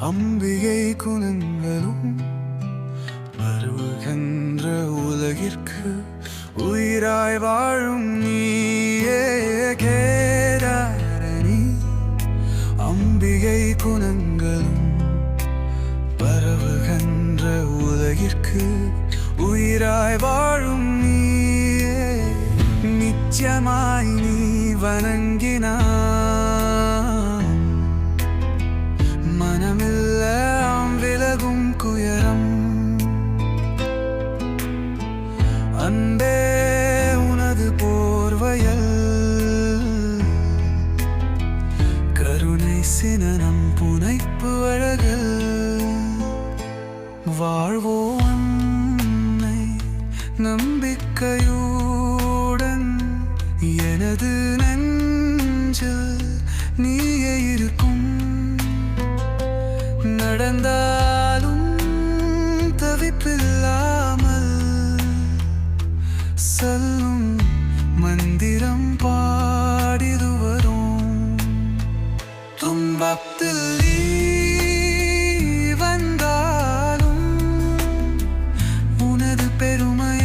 அம்பிகை குணங்களும் வருகின்ற உலகிற்கு உயிராய் வாழும் நீயே கேதாரணி. அம்பிகை குணங்களும் பரவுகின்ற உலகிற்கு உயிராய் வாழும் நீயே. நிச்சயமாய் நீ வணங்கினாய். அன்பே உனது போர்வையல் கருணை சினனம் புனைப்பு அழகல் வாழ்வோ அன்னை நம்பிக்கையுடன் எனது நீயே இருக்கும். பத்தில் வந்தாலும் உனது பெருமை